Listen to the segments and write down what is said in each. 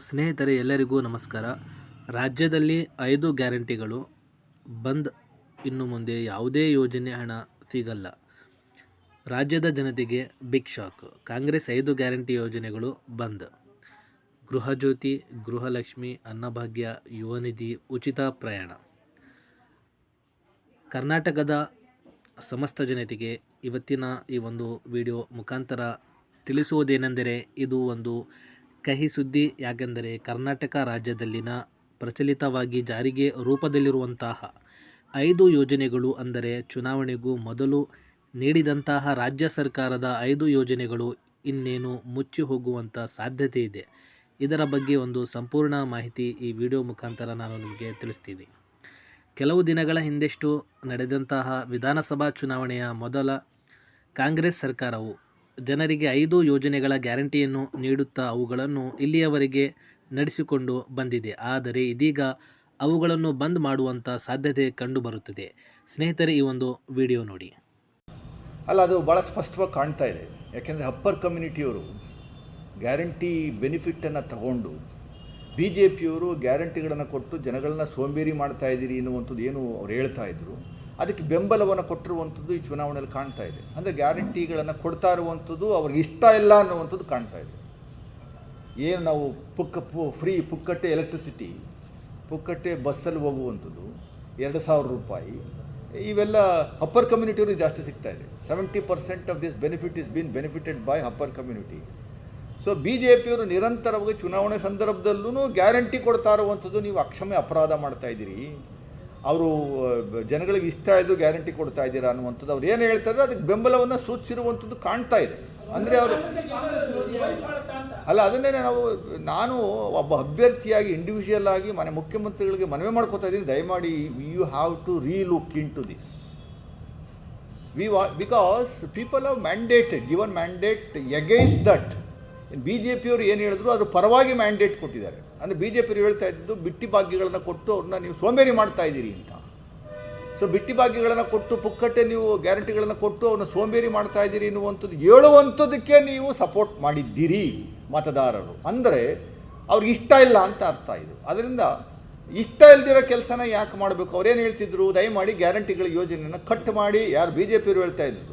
ಸ್ನೇಹಿತರೆ, ಎಲ್ಲರಿಗೂ ನಮಸ್ಕಾರ. ರಾಜ್ಯದಲ್ಲಿ ಐದು ಗ್ಯಾರಂಟಿಗಳು. ಬಂದ್ ಇನ್ನು ಮುಂದೆ ಯಾವುದೇ ಯೋಜನೆ ಹಣ ಸಿಗಲ್ಲ. ರಾಜ್ಯದ ಜನತೆಗೆ ಬಿಗ್ ಶಾಕ್. ಕಾಂಗ್ರೆಸ್ ಐದು ಗ್ಯಾರಂಟಿ ಯೋಜನೆಗಳು ಬಂದ್. ಗೃಹಜ್ಯೋತಿ ಗೃಹಲಕ್ಷ್ಮಿ, ಅನ್ನಭಾಗ್ಯ ಯುವನಿಧಿ ಉಚಿತ ಪ್ರಯಾಣ. ಕರ್ನಾಟಕದ ಸಮಸ್ತ ಜನತೆಗೆ ಇವತ್ತಿನ ಈ ಒಂದು ವಿಡಿಯೋ ಮುಖಾಂತರ ತಿಳಿಸುವುದೇನೆಂದರೆ ಇದು ಒಂದು ಕಹಿ ಸುದ್ದಿ ಯಾಕೆಂದರೆ ಕರ್ನಾಟಕ ರಾಜ್ಯದಲ್ಲಿನ ಪ್ರಚಲಿತವಾಗಿ ಜಾರಿಗೆ ರೂಪದಲ್ಲಿರುವಂತಹ ಐದು ಯೋಜನೆಗಳು ಅಂದರೆ ಚುನಾವಣೆಗೂ ಮೊದಲು ನೀಡಿದಂತಹ ರಾಜ್ಯ ಸರ್ಕಾರದ ಐದು ಯೋಜನೆಗಳು ಇನ್ನೇನು ಮುಚ್ಚಿ ಹೋಗುವಂಥ ಸಾಧ್ಯತೆ ಇದೆ. ಇದರ ಬಗ್ಗೆ ಒಂದು ಸಂಪೂರ್ಣ ಮಾಹಿತಿ ಈ ವಿಡಿಯೋ ಮುಖಾಂತರ ನಾನು ನಿಮಗೆ ತಿಳಿಸ್ತೀನಿ. ಕೆಲವು ದಿನಗಳ ಹಿಂದೆಷ್ಟು ನಡೆದಂತಹ ವಿಧಾನಸಭಾ ಚುನಾವಣೆಯ ಮೊದಲ ಕಾಂಗ್ರೆಸ್ ಸರ್ಕಾರವು ಜನರಿಗೆ ಐದು ಯೋಜನೆಗಳ ಗ್ಯಾರಂಟಿಯನ್ನು ನೀಡುತ್ತಾ ಅವುಗಳನ್ನು ಇಲ್ಲಿಯವರೆಗೆ ನಡೆಸಿಕೊಂಡು ಬಂದಿದೆ. ಆದರೆ ಇದೀಗ ಅವುಗಳನ್ನು ಬಂದ್ ಮಾಡುವಂಥ ಸಾಧ್ಯತೆ ಕಂಡುಬರುತ್ತದೆ. ಸ್ನೇಹಿತರೆ, ಈ ಒಂದು ವಿಡಿಯೋ ನೋಡಿ. ಅಲ್ಲ, ಅದು ಭಾಳ ಸ್ಪಷ್ಟವಾಗಿ ಕಾಣ್ತಾ ಇದೆ. ಯಾಕೆಂದರೆ ಅಪ್ಪರ್ ಕಮ್ಯುನಿಟಿಯವರು ಗ್ಯಾರಂಟಿ ಬೆನಿಫಿಟನ್ನು ತಗೊಂಡು ಬಿ ಜೆ ಪಿಯವರು ಗ್ಯಾರಂಟಿಗಳನ್ನು ಕೊಟ್ಟು ಜನಗಳನ್ನ ಸೋಂಬೇರಿ ಮಾಡ್ತಾ ಇದ್ದೀರಿ ಅನ್ನುವಂಥದ್ದು ಏನು ಅವ್ರು ಹೇಳ್ತಾ ಇದ್ರು. ಅದಕ್ಕೆ ಬೆಂಬಲವನ್ನು ಕೊಟ್ಟಿರುವಂಥದ್ದು ಈ ಚುನಾವಣೆಯಲ್ಲಿ ಕಾಣ್ತಾ ಇದೆ. ಅಂದರೆ ಗ್ಯಾರಂಟಿಗಳನ್ನು ಕೊಡ್ತಾ ಇರುವಂಥದ್ದು ಅವ್ರಿಗೆ ಇಷ್ಟ ಇಲ್ಲ ಅನ್ನುವಂಥದ್ದು ಕಾಣ್ತಾ ಇದೆ. ಏನು ನಾವು ಪುಕ್ಕ ಫ್ರೀ ಪುಕ್ಕಟ್ಟೆ ಎಲೆಕ್ಟ್ರಿಸಿಟಿ ಪುಕ್ಕಟ್ಟೆ ಬಸ್ಸಲ್ಲಿ ಹೋಗುವಂಥದ್ದು, ಎರಡು ಸಾವಿರ ರೂಪಾಯಿ, ಇವೆಲ್ಲ ಅಪ್ಪರ್ ಕಮ್ಯುನಿಟಿಯವ್ರಿಗೆ ಜಾಸ್ತಿ ಸಿಗ್ತಾ ಇದೆ. Seventy percent of this benefit is been benefited by upper community so B J ಪಿಯವರು ನಿರಂತರವಾಗಿ ಚುನಾವಣೆ ಸಂದರ್ಭದಲ್ಲೂ ಗ್ಯಾರಂಟಿ ಕೊಡ್ತಾ ಇರುವಂಥದ್ದು ನೀವು ಅಕ್ಷಮ್ಯ ಅಪರಾಧ ಮಾಡ್ತಾ ಇದ್ದೀರಿ. ಅವರು ಜನಗಳಿಗೆ ಇಷ್ಟ ಇದ್ದು ಗ್ಯಾರಂಟಿ ಕೊಡ್ತಾ ಇದ್ದೀರಾ ಅನ್ನುವಂಥದ್ದು ಅವ್ರು ಏನು ಹೇಳ್ತಾರೆ ಅದಕ್ಕೆ ಬೆಂಬಲವನ್ನು ಸೂಚಿಸಿರುವಂಥದ್ದು ಕಾಣ್ತಾ ಇದೆ. ಅಂದರೆ ಅವರು ಅಲ್ಲ ಅದನ್ನೇ ನಾವು, ನಾನು ಒಬ್ಬ ಅಭ್ಯರ್ಥಿಯಾಗಿ ಇಂಡಿವಿಜುವಲ್ ಆಗಿ ಮನೆ ಮುಖ್ಯಮಂತ್ರಿಗಳಿಗೆ ಮನವಿ ಮಾಡ್ಕೋತಾ ಇದ್ದೀನಿ. ದಯಮಾಡಿ you have to relook in to this we ವಾ because people have mandated given mandate against that B J ಪಿಯವರು ಏನು ಹೇಳಿದ್ರು ಅದ್ರ ಪರವಾಗಿ ಮ್ಯಾಂಡೇಟ್ ಕೊಟ್ಟಿದ್ದಾರೆ. ಅಂದರೆ ಬಿ ಜೆ ಪಿಯವರು ಹೇಳ್ತಾ ಇದ್ದು ಬಿಟ್ಟಿ ಭಾಗ್ಯಗಳನ್ನು ಕೊಟ್ಟು ಅವ್ರನ್ನ ನೀವು ಸೋಂಬೇರಿ ಮಾಡ್ತಾ ಇದ್ದೀರಿ ಅಂತ. ಸೊ ಬಿಟ್ಟಿ ಭಾಗ್ಯಗಳನ್ನು ಕೊಟ್ಟು ಪುಕ್ಕಟ್ಟೆ ನೀವು ಗ್ಯಾರಂಟಿಗಳನ್ನು ಕೊಟ್ಟು ಅವ್ರನ್ನ ಸೋಂಬೇರಿ ಮಾಡ್ತಾ ಇದ್ದೀರಿ ಎನ್ನುವಂಥದ್ದು, ಹೇಳುವಂಥದ್ದಕ್ಕೆ ನೀವು ಸಪೋರ್ಟ್ ಮಾಡಿದ್ದೀರಿ ಮತದಾರರು. ಅಂದರೆ, ಅವ್ರಿಗೆ ಇಷ್ಟ ಇಲ್ಲ ಅಂತ ಅರ್ಥ ಇದು. ಅದರಿಂದ, ಇಷ್ಟ ಇಲ್ದಿರೋ ಕೆಲಸನ ಯಾಕೆ ಮಾಡಬೇಕು? ಅವ್ರೇನು ಹೇಳ್ತಿದ್ರು? ದಯಮಾಡಿ ಗ್ಯಾರಂಟಿಗಳ ಯೋಜನೆಯನ್ನು ಕಟ್ ಮಾಡಿ. ಯಾರು ಬಿ ಜೆ ಪಿಯವರು ಹೇಳ್ತಾ ಇದ್ರು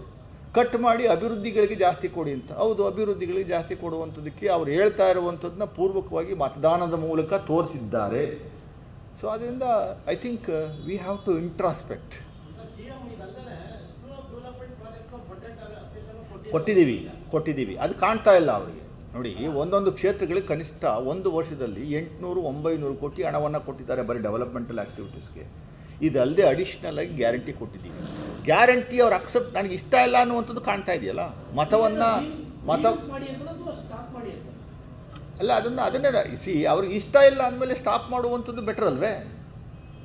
ಕಟ್ ಮಾಡಿ ಅಭಿವೃದ್ಧಿಗಳಿಗೆ ಜಾಸ್ತಿ ಕೊಡಿ ಅಂತ. ಹೌದು, ಅಭಿವೃದ್ಧಿಗಳಿಗೆ ಜಾಸ್ತಿ ಕೊಡುವಂಥದ್ದಕ್ಕೆ ಅವ್ರು ಹೇಳ್ತಾ ಇರುವಂಥದ್ದನ್ನ ಪೂರ್ವಕವಾಗಿ ಮತದಾನದ ಮೂಲಕ ತೋರಿಸಿದ್ದಾರೆ. ಸೊ ಅದರಿಂದ I think we have to introspect ಕೊಟ್ಟಿದ್ದೀವಿ ಕೊಟ್ಟಿದ್ದೀವಿ. ಅದು ಕಾಣ್ತಾ ಇಲ್ಲ ಅವರಿಗೆ. ನೋಡಿ, ಒಂದೊಂದು ಕ್ಷೇತ್ರಗಳಿಗೆ ಕನಿಷ್ಠ ಒಂದು ವರ್ಷದಲ್ಲಿ ಎಂಟುನೂರು, ಒಂಬೈನೂರು ಕೋಟಿ ಹಣವನ್ನು ಕೊಟ್ಟಿದ್ದಾರೆ ಬರೀ ಡೆವಲಪ್ಮೆಂಟಲ್ ಆ್ಯಕ್ಟಿವಿಟೀಸ್ಗೆ ಇದಲ್ಲದೆ ಅಡಿಷ್ನಲ್ ಆಗಿ ಗ್ಯಾರಂಟಿ ಕೊಟ್ಟಿದ್ದೀವಿ. ಗ್ಯಾರಂಟಿ ಅವ್ರು ಅಕ್ಸೆಪ್ಟ್ ನನಗೆ ಇಷ್ಟ ಇಲ್ಲ ಅನ್ನುವಂಥದ್ದು ಕಾಣ್ತಾ ಇದೆಯಲ್ಲ? ಮತವನ್ನು ಮತ ಅಲ್ಲ ಅದನ್ನು ಅದನ್ನೇ ಸಿ ಅವ್ರಿಗೆ ಇಷ್ಟ ಇಲ್ಲ ಅಂದಮೇಲೆ ಸ್ಟಾಪ್ ಮಾಡುವಂಥದ್ದು ಬೆಟರ್ ಅಲ್ವೇ?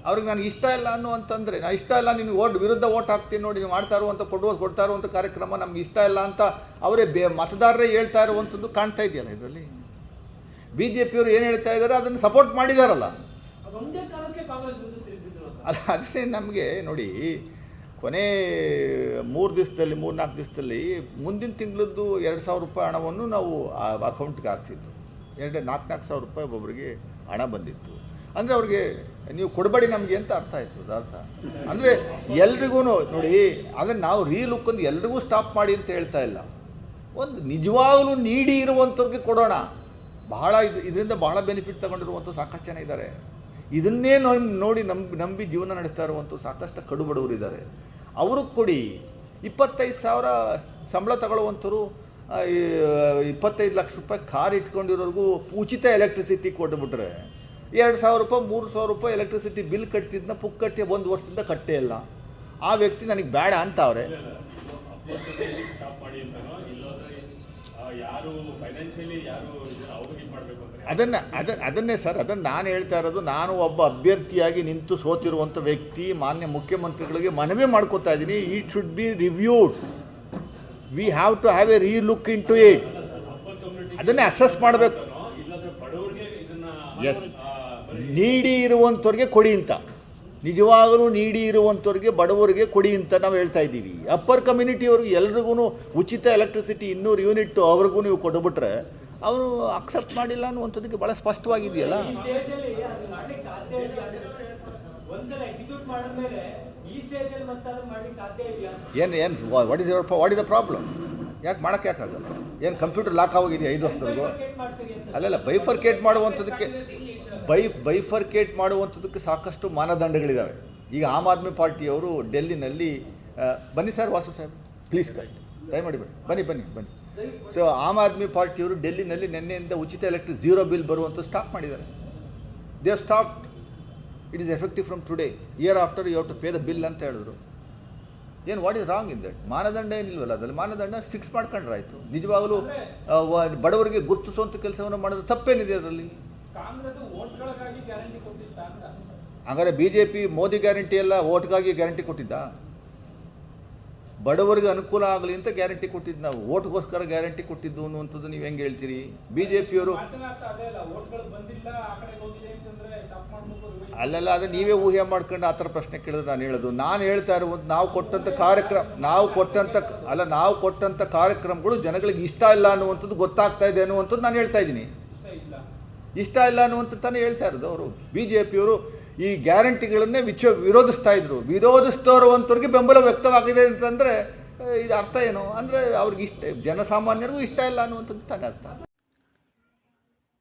ಅವ್ರಿಗೆ ನನಗೆ ಇಷ್ಟ ಇಲ್ಲ ಅನ್ನುವಂತಂದರೆ ನಾನು ಇಷ್ಟ ಇಲ್ಲ ನಿನಗೆ ಓಟ್ ವಿರುದ್ಧ ಓಟ್ ಹಾಕ್ತೀನಿ ನೋಡಿ ನೀವು ಮಾಡ್ತಾ ಇರುವಂಥ ಕೊಡುವ ಕೊಡ್ತಾ ಇರುವಂಥ ಕಾರ್ಯಕ್ರಮ ನಮ್ಗೆ ಇಷ್ಟ ಇಲ್ಲ ಅಂತ ಅವರೇ ಬೇ ಮತದಾರರೇ ಹೇಳ್ತಾ ಇರುವಂಥದ್ದು ಕಾಣ್ತಾ ಇದೆಯಲ್ಲ ಇದರಲ್ಲಿ? ಬಿ ಜೆ ಪಿಯವರು ಏನು ಹೇಳ್ತಾ ಇದ್ದಾರೆ ಅದನ್ನು ಸಪೋರ್ಟ್ ಮಾಡಿದಾರಲ್ಲ? ಅಲ್ಲ ಅದೇ ನಮಗೆ ನೋಡಿ, ಕೊನೆ ಮೂರು ದಿವಸದಲ್ಲಿ ಮೂರು ನಾಲ್ಕು ದಿವಸದಲ್ಲಿ ಮುಂದಿನ ತಿಂಗಳದ್ದು ಎರಡು ಸಾವಿರ ರೂಪಾಯಿ ಹಣವನ್ನು ನಾವು ಆ ಅಕೌಂಟ್ಗೆ ಹಾಕ್ಸಿದ್ದು. ಎರಡು, ನಾಲ್ಕು ನಾಲ್ಕು ಸಾವಿರ ರೂಪಾಯಿ ಒಬ್ಬೊಬ್ಬರಿಗೆ ಹಣ ಬಂದಿತ್ತು. ಅಂದರೆ ಅವ್ರಿಗೆ ನೀವು ಕೊಡಬೇಡಿ ನಮಗೆ ಅಂತ ಅರ್ಥ ಆಯಿತು ಅರ್ಥ. ಅಂದರೆ ಎಲ್ರಿಗೂ ನೋಡಿ ಅದನ್ನು ನಾವು ರೀಲುಕ್ ಒಂದು ಎಲ್ರಿಗೂ ಸ್ಟಾಪ್ ಮಾಡಿ ಅಂತ ಹೇಳ್ತಾ ಇಲ್ಲ. ಒಂದು ನಿಜವಾಗಲೂ ನೀಡಿ ಇರುವಂಥವ್ರಿಗೆ ಕೊಡೋಣ. ಬಹಳ ಇದು, ಇದರಿಂದ ಬಹಳ ಬೆನಿಫಿಟ್ ತಗೊಂಡಿರುವಂಥ ಸಾಕಷ್ಟು ಜನ ಇದ್ದಾರೆ. ಇದನ್ನೇ ನೋಡಿ ನಂಬಿ ನಂಬಿ ಜೀವನ ನಡೆಸ್ತಾ ಇರುವಂಥ ಸಾಕಷ್ಟು ಕಡು ಬಡವರು ಇದ್ದಾರೆ ಅವ್ರಿಗೆ ಕೊಡಿ ಇಪ್ಪತ್ತೈದು ಸಾವಿರ ಸಂಬಳ ತಗೊಳ್ಳುವಂಥವ್ರು ಇಪ್ಪತ್ತೈದು ಲಕ್ಷ ರೂಪಾಯಿ ಕಾರ್ ಇಟ್ಕೊಂಡಿರೋರ್ಗೂ ಉಚಿತ ಎಲೆಕ್ಟ್ರಿಸಿಟಿ ಕೊಟ್ಬಿಟ್ರೆ ಎರಡು ಸಾವಿರ ರೂಪಾಯಿ, ಮೂರು ಸಾವಿರ ರೂಪಾಯಿ ಎಲೆಕ್ಟ್ರಿಸಿಟಿ ಬಿಲ್ ಕಟ್ತಿದ್ನ ಪುಕ್ಕಟ್ಟೆ ಒಂದು ವರ್ಷದಿಂದ ಕಟ್ಟೇ ಇಲ್ಲ. ಆ ವ್ಯಕ್ತಿ ನನಗೆ ಬೇಡ ಅಂತ ಅವ್ರೆ ಯಾರು ಫೈನಾನ್ಷಿಯಲಿ ಯಾರು ಅದನ್ನು, ಅದ, ಅದನ್ನೇ ಸರ್, ಅದನ್ನು ನಾನು ಹೇಳ್ತಾ ಇರೋದು, ನಾನು ಒಬ್ಬ ಅಭ್ಯರ್ಥಿಯಾಗಿ ನಿಂತು ಸೋತಿರುವಂಥ ವ್ಯಕ್ತಿ, ಮಾನ್ಯ ಮುಖ್ಯಮಂತ್ರಿಗಳಿಗೆ ಮನವಿ ಮಾಡ್ಕೋತಾ ಇದ್ದೀನಿ. It should be reviewed we have to have a relook in to it ಅದನ್ನೇ ಅಸೆಸ್ ಮಾಡಬೇಕು. ಎಸ್ ನೀಡಿ ಇರುವಂಥವ್ರಿಗೆ ಕೊಡಿ ಅಂತ. ನಿಜವಾಗಲೂ ನೀಡಿ ಇರುವಂಥವ್ರಿಗೆ ಬಡವರಿಗೆ ಕೊಡಿ ಅಂತ ನಾವು ಹೇಳ್ತಾ ಇದ್ದೀವಿ. ಅಪ್ಪರ್ ಕಮ್ಯುನಿಟಿಯವ್ರಿಗೆ ಎಲ್ರಿಗೂ ಉಚಿತ ಎಲೆಕ್ಟ್ರಿಸಿಟಿ ಇನ್ನೂರು ಯೂನಿಟ್ ಅವ್ರಿಗೂ ನೀವು ಕೊಟ್ಬಿಟ್ರೆ ಅವರು ಅಕ್ಸೆಪ್ಟ್ ಮಾಡಿಲ್ಲ ಅನ್ನುವಂಥದ್ದಕ್ಕೆ ಭಾಳ ಸ್ಪಷ್ಟವಾಗಿದೆಯಲ್ಲ? ಏನು ಏನು what is your what is the problem ಯಾಕೆ ಮಾಡೋಕ್ಕೆ ಯಾಕಾಗಲ್ಲ? ಏನು ಕಂಪ್ಯೂಟರ್ ಲಾಕ್ ಆಗೋಗಿದೆಯಾ ಐದು ವರ್ಷದವರೆಗೂ? ಅಲ್ಲೆಲ್ಲ ಬೈಫರ್ಕೇಟ್ ಮಾಡುವಂಥದ್ದಕ್ಕೆ ಬೈ ಬೈಫರ್ಕೇಟ್ ಮಾಡುವಂಥದ್ದಕ್ಕೆ ಸಾಕಷ್ಟು ಮಾನದಂಡಗಳಿದ್ದಾವೆ ಈಗ ಆಮ್ ಆದ್ಮಿ ಪಾರ್ಟಿಯವರು ಡೆಲ್ಲಿನಲ್ಲಿ ಬನ್ನಿ sir Vasu Saheb. Please cut ದಯಮಾಡಿ ಬನ್ನಿ ಬನ್ನಿ ಬನ್ನಿ ಬನ್ನಿ. ಸೊ ಆಮ್ ಆದ್ಮಿ ಪಾರ್ಟಿಯವರು ಡೆಲ್ಲಿನಲ್ಲಿ ನಿನ್ನೆಯಿಂದ ಉಚಿತ ಎಲೆಕ್ಟ್ರಿಕ್ ಜೀರೋ ಬಿಲ್ ಬರುವಂಥ ಸ್ಟಾಪ್ ಮಾಡಿದ್ದಾರೆ. They have stop it is effective from today year after you have to pay the bill ಅಂತ ಹೇಳಿದ್ರು. ಏನು what is wrong in that ಮಾನದಂಡ ಏನಿಲ್ವಲ್ಲ ಅದರಲ್ಲಿ ಮಾನದಂಡ ಫಿಕ್ಸ್ ಮಾಡ್ಕೊಂಡ್ರಾಯ್ತು. ನಿಜವಾಗಲೂ ಬಡವರಿಗೆ ಗುರುತಿಸುವಂಥ ಕೆಲಸವನ್ನು ಮಾಡೋದು ತಪ್ಪೇನಿದೆ ಅದರಲ್ಲಿ? ಹಾಗಾದ್ರೆ B J P Modi guarantee ಎಲ್ಲ ಓಟ್ಗಾಗಿ ಗ್ಯಾರಂಟಿ ಕೊಟ್ಟಿದ್ದ? ಬಡವರಿಗೆ ಅನುಕೂಲ ಆಗಲಿ ಅಂತ ಗ್ಯಾರಂಟಿ ಕೊಟ್ಟಿದ್ದು ನಾವು. ಓಟ್ಗೋಸ್ಕರ ಗ್ಯಾರಂಟಿ ಕೊಟ್ಟಿದ್ದು ಅನ್ನುವಂಥದ್ದು ನೀವು ಹೆಂಗೆ ಹೇಳ್ತೀರಿ? ಬಿ ಜೆ ಪಿಯವರು ಅಲ್ಲೆಲ್ಲ ಅದು ನೀವೇ ಊಹೆ ಮಾಡ್ಕೊಂಡು ಆ ಥರ ಪ್ರಶ್ನೆ ಕೇಳಿದ್ರೆ ನಾನು ಹೇಳೋದು. ನಾನು ಹೇಳ್ತಾ ಇರುವಂಥ ನಾವು ಕೊಟ್ಟಂಥ ಕಾರ್ಯಕ್ರಮ ನಾವು ಕೊಟ್ಟಂಥ ಅಲ್ಲ ನಾವು ಕೊಟ್ಟಂಥ ಕಾರ್ಯಕ್ರಮಗಳು ಜನಗಳಿಗೆ ಇಷ್ಟ ಇಲ್ಲ ಅನ್ನುವಂಥದ್ದು ಗೊತ್ತಾಗ್ತಾ ಇದೆ ಅನ್ನುವಂಥದ್ದು ನಾನು ಹೇಳ್ತಾ ಇದ್ದೀನಿ. ಇಷ್ಟ ಇಲ್ಲ ಅನ್ನುವಂಥ ತಾನೇ ಹೇಳ್ತಾ ಇರೋದು ಅವರು. ಬಿ ಜೆ ಪಿಯವರು ಈ ಗ್ಯಾರಂಟಿಗಳನ್ನೇ ವಿಚ, ವಿರೋಧಿಸ್ತಾ ಇದ್ರು. ವಿರೋಧಿಸ್ತೋರುವಂಥವ್ರಿಗೆ ಬೆಂಬಲ ವ್ಯಕ್ತವಾಗಿದೆ ಅಂತಂದರೆ ಇದು ಅರ್ಥ ಏನು? ಅಂದರೆ ಅವ್ರಿಗೆ ಇಷ್ಟ, ಜನಸಾಮಾನ್ಯರಿಗೂ ಇಷ್ಟ ಇಲ್ಲ ಅನ್ನುವಂಥದ್ದು ತಾನೇ ಅರ್ಥ.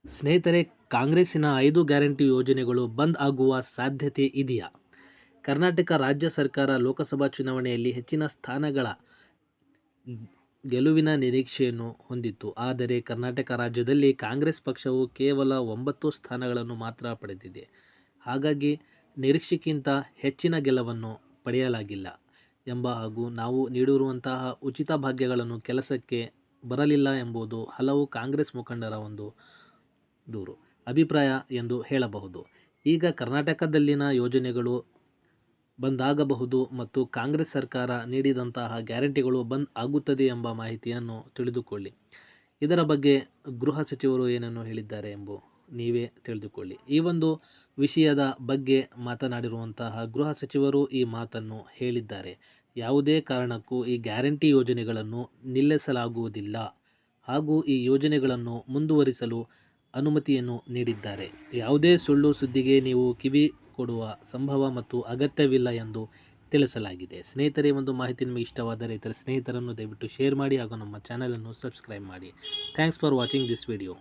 ಸ್ನೇಹಿತರೆ, ಕಾಂಗ್ರೆಸ್ಸಿನ ಐದು ಗ್ಯಾರಂಟಿ ಯೋಜನೆಗಳು ಬಂದ್ ಆಗುವ ಸಾಧ್ಯತೆ ಇದೆಯಾ? ಕರ್ನಾಟಕ ರಾಜ್ಯ ಸರ್ಕಾರ ಲೋಕಸಭಾ ಚುನಾವಣೆಯಲ್ಲಿ ಹೆಚ್ಚಿನ ಸ್ಥಾನಗಳ ಗೆಲುವಿನ ನಿರೀಕ್ಷೆಯನ್ನು ಹೊಂದಿತ್ತು. ಆದರೆ ಕರ್ನಾಟಕ ರಾಜ್ಯದಲ್ಲಿ ಕಾಂಗ್ರೆಸ್ ಪಕ್ಷವು ಕೇವಲ ಒಂಬತ್ತು ಸ್ಥಾನಗಳನ್ನು ಮಾತ್ರ ಪಡೆದಿದೆ. ಹಾಗಾಗಿ ನಿರೀಕ್ಷೆಗಿಂತ ಹೆಚ್ಚಿನ ಗೆಲುವನ್ನು ಪಡೆಯಲಾಗಿಲ್ಲ ಎಂಬ ಹಾಗೂ ನಾವು ನೀಡಿರುವಂತಹ ಉಚಿತ ಭಾಗ್ಯಗಳನ್ನು ಕೆಲಸಕ್ಕೆ ಬರಲಿಲ್ಲ ಎಂಬುದು ಹಲವು ಕಾಂಗ್ರೆಸ್ ಮುಖಂಡರ ಒಂದು ದೂರು, ಅಭಿಪ್ರಾಯ ಎಂದು ಹೇಳಬಹುದು. ಈಗ ಕರ್ನಾಟಕದಲ್ಲಿನ ಯೋಜನೆಗಳು ಬಂದಾಗಬಹುದು ಮತ್ತು ಕಾಂಗ್ರೆಸ್ ಸರ್ಕಾರ ನೀಡಿದಂತಹ ಗ್ಯಾರಂಟಿಗಳು ಬಂದ್ ಆಗುತ್ತದೆ ಎಂಬ ಮಾಹಿತಿಯನ್ನು ತಿಳಿದುಕೊಳ್ಳಿ. ಇದರ ಬಗ್ಗೆ ಗೃಹ ಸಚಿವರು ಏನನ್ನು ಹೇಳಿದ್ದಾರೆ ಎಂಬು ನೀವೇ ತಿಳಿದುಕೊಳ್ಳಿ. ಈ ಒಂದು ವಿಷಯದ ಬಗ್ಗೆ ಮಾತನಾಡಿರುವಂತಹ ಗೃಹ ಸಚಿವರು ಈ ಮಾತನ್ನು ಹೇಳಿದ್ದಾರೆ. ಯಾವುದೇ ಕಾರಣಕ್ಕೂ ಈ ಗ್ಯಾರಂಟಿ ಯೋಜನೆಗಳನ್ನು ನಿಲ್ಲಿಸಲಾಗುವುದಿಲ್ಲ ಹಾಗೂ ಈ ಯೋಜನೆಗಳನ್ನು ಮುಂದುವರಿಸಲು ಅನುಮತಿಯನ್ನು ನೀಡಿದ್ದಾರೆ. ಯಾವುದೇ ಸುಳ್ಳು ಸುದ್ದಿಗೆ ನೀವು ಕಿವಿ ಕೊಡುವ ಸಂಭವ ಮತ್ತು ಅಗತ್ಯವಿಲ್ಲ ಎಂದು ತಿಳಿಸಲಾಗಿದೆ. ಸ್ನೇಹಿತರೇ ಒಂದು ಮಾಹಿತಿ ನಿಮಗೆ ಇಷ್ಟವಾದರೆ ಇತರ ಸ್ನೇಹಿತರನ್ನು ದಯವಿಟ್ಟು ಶೇರ್ ಮಾಡಿ ಹಾಗೂ ನಮ್ಮ ಚಾನಲನ್ನು ಸಬ್ಸ್ಕ್ರೈಬ್ ಮಾಡಿ. Thanks for watching this video.